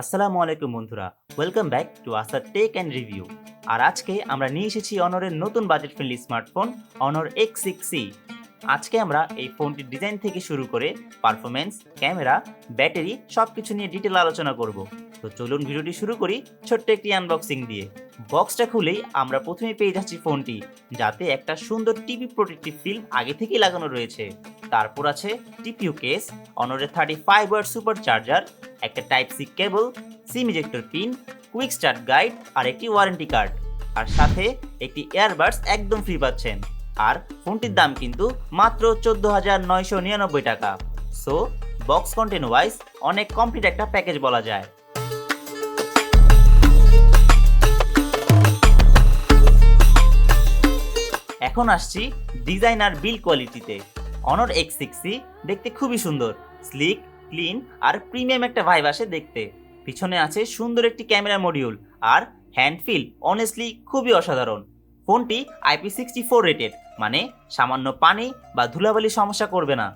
আসসালামু আলাইকুম বন্ধুরা ওয়েলকাম ব্যাক টু আসার টেক অ্যান্ড রিভিউ আর আজকে আমরা নিয়ে এসেছি অনরের নতুন budget friendly smartphone Honor X six C আজকে আমরা এই ফোনটির ডিজাইন থেকে শুরু করে পারফরমেন্স ক্যামেরা ব্যাটারি সব কিছু নিয়ে ডিটেল আলোচনা করব। তো চলুন ভিডিওটি শুরু করি ছোট্ট একটি আনবক্সিং দিয়ে। বক্সটা খুলেই আমরা প্রথমে পেয়ে যাচ্ছি ফোনটি যাতে একটা সুন্দর টিভি প্রোটেক্টিভ ফিল্ম আগে থেকেই লাগানো রয়েছে। তারপর আছে TPU case অনরের thirty five watt super charger একটা type C cable SIM ejector pin quick start guide আর একটি ওয়ারেন্টি কার্ড আর সাথে একটি এয়ারবাডস একদম ফ্রি পাচ্ছেন। আর ফোনটির দাম কিন্তু মাত্র চোদ্দ হাজার নয়শো নিরানব্বই টাকা। সো বক্স কন্টেন্ট ওয়াইজ অনেক কমপ্লিট একটা প্যাকেজ বলা যায়। এখন আসছি ডিজাইন আর বিল কোয়ালিটিতে অনর এক্স সিক্সি দেখতে খুবই সুন্দর স্লিক ক্লিন আর প্রিমিয়াম একটা ভাইব আসে দেখতে। পিছনে আছে সুন্দর একটি ক্যামেরা মডিউল আর হ্যান্ড ফিল অনেস্টলি খুবই অসাধারণ। ফোনটি আইপি সিক্সটি ফোর রেটেড মানে সামান্য পানি বা ধুলাবালি সমস্যা করবে না।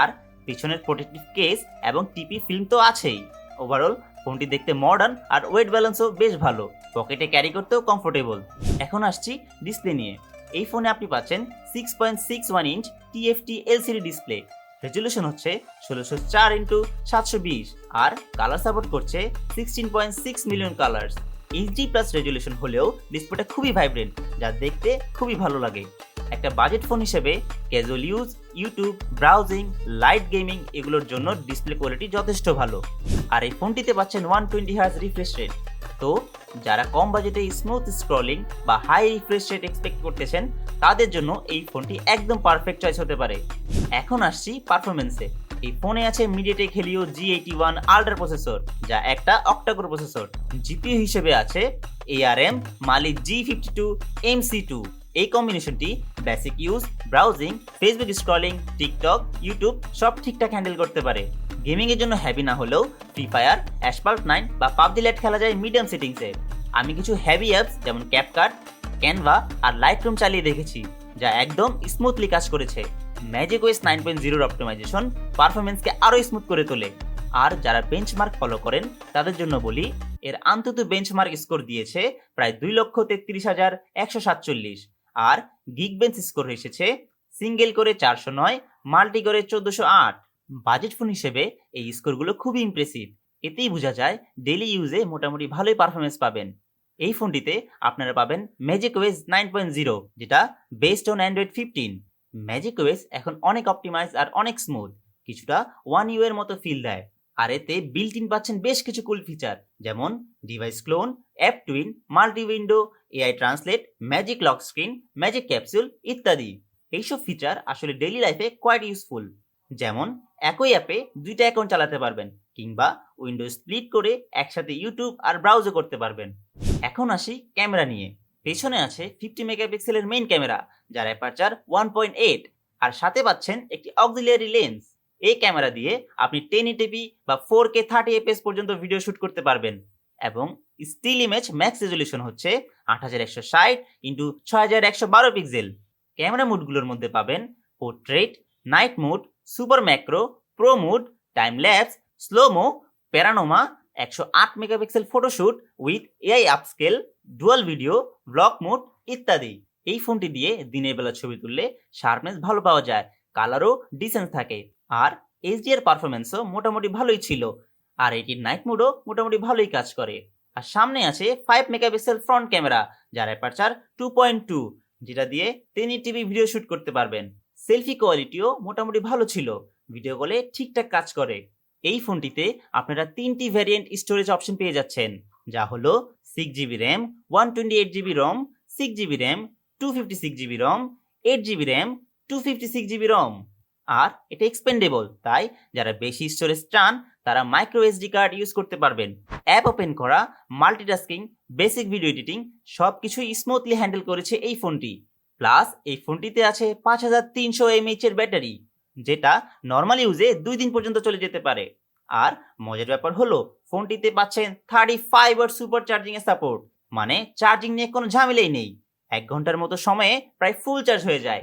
আর পিছনের প্রোটেক্টিভ কেস এবং টিপি ফিল্ম তো আছেই। ওভারঅল ফোনটি দেখতে মডার্ন আর ওয়েট ব্যালেন্সও বেশ ভালো। পকেটে ক্যারি করতেও কমফোর্টেবল এখন আসছি ডিসপ্লে নিয়ে। এই ফোনে আপনি পাচ্ছেন six point six one inch TFT LCD display resolution হচ্ছে ষোলোশো চার ইন্টু সাতশো বিশ আর কালার সাপোর্ট করছে sixteen point six million colours HD plus resolution হলেও ডিসপ্লেটা খুবই ভাইব্রেন্ট যা দেখতে খুবই ভালো লাগে। একটা বাজেট ফোন হিসেবে casual use YouTube browsing light gaming এগুলোর জন্য ডিসপ্লে কোয়ালিটি যথেষ্ট ভালো। আর এই ফোনটিতে পাচ্ছেন one twenty hertz refresh rate তো যারা কম বাজেটে স্মুথ স্ক্রলিং বা হাই রিফ্রেশ রেট এক্সপেক্ট করতেছেন, তাদের জন্য এই ফোনটি একদম পারফেক্ট চয়েস হতে পারে। এখন আসছি পারফরমেন্সে এই ফোনে আছে MediaTek Helio G eighty one ultra processor যা একটা অক্টাকোর প্রসেসর জিপিইউ হিসেবে আছে ARM Mali G fifty two M C two এই কম্বিনেশনটি basic use browsing Facebook scrolling TikTok YouTube সব ঠিকঠাক হ্যান্ডেল করতে পারে। গেমিং এর জন্য হ্যাভি না হলেও ফ্রি ফায়ার অ্যাসপাল্ট নাইন বা পাবজি লাইট খেলা যায় মিডিয়াম সেটিংসে আমি কিছু হেভি অ্যাপস যেমন ক্যাপকাট ক্যানভা আর লাইট রুম চালিয়ে দেখেছি, যা একদম স্মুথলি কাজ করেছে। ম্যাজিক ওয়েস নাইন পয়েন্ট জিরোর অপটিমাইজেশন পারফরমেন্সকে আরও স্মুথ করে তোলে। আর যারা বেঞ্চমার্ক ফলো করেন, তাদের জন্য বলি, এর আন্তত বেঞ্চমার্ক স্কোর দিয়েছে প্রায় দুই লক্ষ তেত্রিশ হাজার একশো সাতচল্লিশ। আর গিগ বেঞ্চ স্কোর এসেছে সিঙ্গেল করে চারশো নয় মাল্টি করে চোদ্দশো আট। বাজেট ফোন হিসেবে এই স্কোরগুলো খুবই ইমপ্রেসিভ এতেই বোঝা যায় ডেলি ইউজে মোটামুটি ভালোই পারফরমেন্স পাবেন। এই ফোনটিতে আপনারা পাবেন magic OS nine point zero যেটা based on Android fifteen magic OS এখন অনেক অপটিমাইজ আর অনেক স্মুথ কিছুটা ওয়ান ইউ এর মতো ফিল দেয়। আর এতে বিল্ট ইন পাচ্ছেন বেশ কিছু কুল ফিচার যেমন device clone app twin multi window AI translate magic lock screen magic capsule ইত্যাদি। এইসব ফিচার আসলে ডেইলি লাইফে কোয়াইট ইউজফুল যেমন একই অ্যাপে দুইটা অ্যাকাউন্ট চালাতে পারবেন। কিংবা উইন্ডো স্প্লিট করে একসাথে ইউটিউব আর ব্রাউজও করতে পারবেন। এখন আসি ক্যামেরা নিয়ে। পেছনে আছে ফিফটি মেগাপিক্সেলের মেইন ক্যামেরা, যার অ্যাপারচার ওয়ান পয়েন্ট এইট আর সাথে পাচ্ছেন একটি অক্সিলিয়ারি লেন্স এই ক্যামেরা দিয়ে আপনি টেন এটিপি বা ফোর কে থার্টি এফএস পর্যন্ত ভিডিও শুট করতে পারবেন। এবং স্টিল ইমেজ ম্যাক্স রেজলিউশন হচ্ছে আট হাজার একশো ষাট ইন্টু ছয় হাজার একশো বারো পিক্সেল ক্যামেরা মুডগুলোর মধ্যে পাবেন portrait night mode super macro pro mode time lapse slow mo panorama একশো আট megapixel photoshoot with AI upscale dual video block mode ইত্যাদি। এই ফোনটি দিয়ে দিনের বেলা ছবি তুললে শার্পনেস ভালো পাওয়া যায় কালারও ডিসেন্স থাকে। আর এইচডিআর পারফরমেন্সও মোটামুটি ভালোই ছিল। আর এটির নাইট মোডও মোটামুটি ভালোই কাজ করে। আর সামনে আছে ফাইভ মেগাপিক্সেল ফ্রন্ট ক্যামেরা যার অ্যাপারচার টু পয়েন্ট টু যেটা দিয়ে তিনি টিভি ভিডিও শ্যুট করতে পারবেন। সেলফি কোয়ালিটিও মোটামুটি ভালো ছিল। ভিডিও কলে ঠিকঠাক কাজ করে। এই ফোনটিতে আপনারা তিনটি ভ্যারিয়েন্ট স্টোরেজ অপশন পেয়ে যাচ্ছেন। যা হলো six GB RAM one twenty eight GB ROM six GB RAM two fifty six GB ROM eight GB RAM two fifty six GB ROM আর এটা এক্সপেন্ডেবল তাই যারা বেশি স্টোরেজ চান, তারা মাইক্রো এসডি কার্ড ইউজ করতে পারবেন। অ্যাপ ওপেন করা multitasking basic video editing সব কিছুই স্মুথলি হ্যান্ডেল করেছে এই ফোনটি। প্লাস এই ফোনটিতে আছে পাঁচ হাজার তিনশো এমএইচ এর ব্যাটারি। যেটা নর্মাল ইউজে দুই দিন পর্যন্ত চলে যেতে পারে। আর মজার ব্যাপার হলো, ফোনটিতে পাচ্ছেন thirty five watt super charging এর সাপোর্ট মানে চার্জিং নিয়ে কোনো ঝামেলাই নেই। এক ঘণ্টার মতো সময়ে প্রায় ফুল চার্জ হয়ে যায়।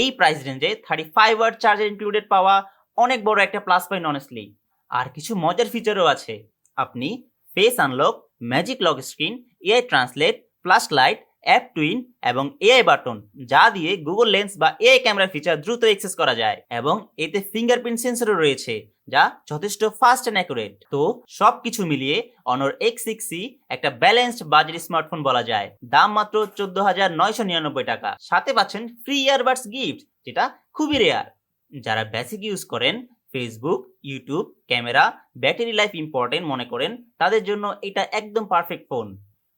এই প্রাইস রেঞ্জে thirty five watt charger included পাওয়া অনেক বড় একটা প্লাস পয়েন্ট অনেস্টলি আর কিছু মজার ফিচারও আছে। আপনি face unlock magic lock screen AI translate flash light app twin এবং এআই বাটন যা দিয়ে গুগল লেন্স বা এআই ক্যামেরা ফিচার দ্রুত অ্যাক্সেস করা যায় এবং এতে ফিঙ্গারপ্রিন্ট সেন্সরও রয়েছে, যা যথেষ্ট ফাস্ট অ্যান্ড অ্যাকুরেট তো সব কিছু মিলিয়ে অনর এক্স সিক্স একটা ব্যালেন্সড বাজেট স্মার্টফোন বলা যায়। দাম মাত্র চোদ্দ হাজার নয়শো নিরানব্বই টাকা। সাথে পাচ্ছেন ফ্রি ইয়ারবাডস গিফট যেটা খুবই রেয়ার যারা বেসিক ইউজ করেন Facebook YouTube camera battery life important মনে করেন, তাদের জন্য এটা একদম পারফেক্ট ফোন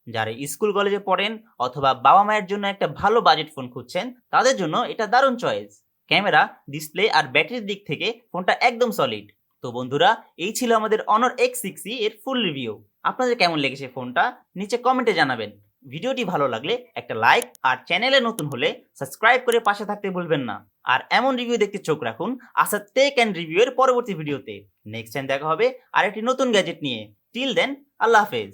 যারা স্কুল কলেজে পড়েন অথবা বাবা মায়ের জন্য একটা ভালো বাজেট ফোন খুঁজছেন, তাদের জন্য এটা দারুণ চয়েস ক্যামেরা ডিসপ্লে আর ব্যাটারির দিক থেকে ফোনটা একদম সলিড তো বন্ধুরা, এই ছিল আমাদের অনর এক্স সিক্স এর ফুল রিভিউ আপনাদের কেমন লেগেছে ফোনটা নিচে কমেন্টে জানাবেন। ভিডিওটি ভালো লাগলে একটা লাইক আর চ্যানেলে নতুন হলে সাবস্ক্রাইব করে পাশে থাকতে ভুলবেন না। আর এমন রিভিউ দেখতে চোখ রাখুন আসাদ টেক অ্যান্ড রিভিউ এর পরবর্তী ভিডিওতে নেক্সট টাইম দেখা হবে আর একটি নতুন গ্যাজেট নিয়ে। টিল দেন আল্লাহ হাফেজ।